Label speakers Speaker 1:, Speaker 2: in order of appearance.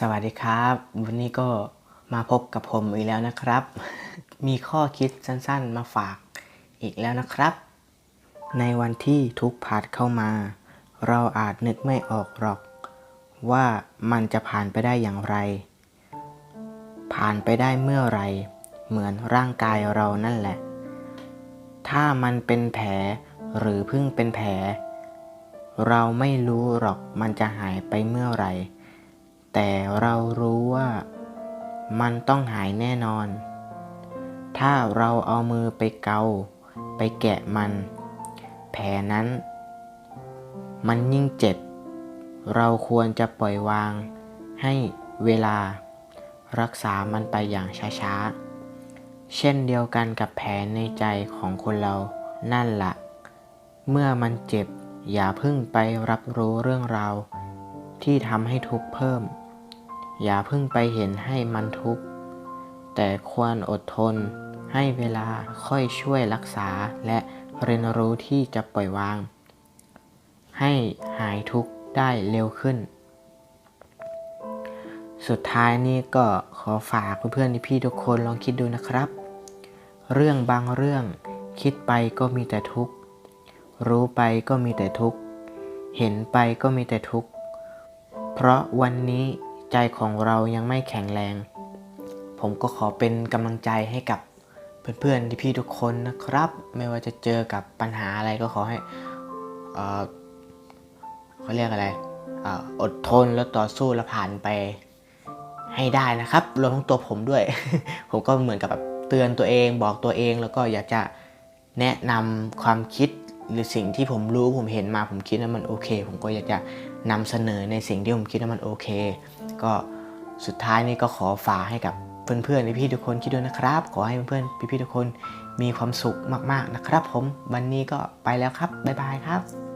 Speaker 1: สวัสดีครับ วันนี้ก็มาพบกับผมอีกแล้วนะครับ มีข้อคิดสั้นๆ มาฝากอีกแล้วนะครับ ในวันที่ทุกผ่านเข้ามา เราอาจนึกไม่ออกหรอก ว่ามันจะผ่านไปได้อย่างไร ผ่านไปได้เมื่อไหรเหมือนร่างกายเรานั่นแหละ ถ้ามันเป็นแผลหรือเพิ่งเป็นแผล เราไม่รู้หรอกมันจะหายไปเมื่อไหร่ แต่เรารู้ว่ามันต้องหายแน่นอน ถ้าเราเอามือไปเกา ไปแกะมัน แผลนั้น มันยิ่งเจ็บ เราควรจะปล่อยวาง ให้เวลา รักษามันไปอย่างช้าๆ เช่นเดียวกันกับแผลในใจของคนเรา นั่นละเมื่อมันเจ็บอย่าเพิ่งไปรับรู้เรื่องราวที่ทำให้ทุกข์เพิ่ม อย่าเพิ่งไปเห็นให้มันทุกข์ แต่ควรอดทน ให้เวลาค่อยช่วยรักษาและเรียนรู้ที่จะปล่อยวาง ให้หายทุกข์ได้เร็วขึ้น สุดท้ายนี่ก็ขอฝากเพื่อนๆพี่ทุกคนลองคิดดูนะครับ เรื่องบางเรื่องคิดไปก็มีแต่ทุกข์ รู้ไปก็มีแต่ทุกข์ เห็นไปก็มีแต่ทุกข์ เพราะวันนี้ ใจของเรายังไม่แข็งแรง ผมก็ขอเป็นกำลังใจให้กับเพื่อนๆที่พี่ทุกคนนะครับ ไม่ว่าจะเจอกับปัญหาอะไรก็ขอให้เอ่อเขาเรียกอะไรอออดทนแล้วต่อสู้แล้วผ่านไปให้ได้นะครับรวมทั้งตัวผมด้วย ผมก็เหมือนกับแบบเตือนตัวเองบอกตัวเองแล้วก็อยากจะแนะนำความคิดหรือสิ่งที่ผมรู้ผมเห็นมาผมคิดว่ามันโอเค ผมก็อยากจะนำเสนอในสิ่งที่ผมคิดว่ามันโอเค ก็สุดท้ายนี่ก็ขอฝากให้กับเพื่อนๆพี่ๆทุกคนคิดด้วยนะครับ ขอให้เพื่อนๆพี่ๆทุกคนมีความสุขมากๆนะครับ ผมวันนี้ก็ไปแล้วครับบ๊ายบายครับ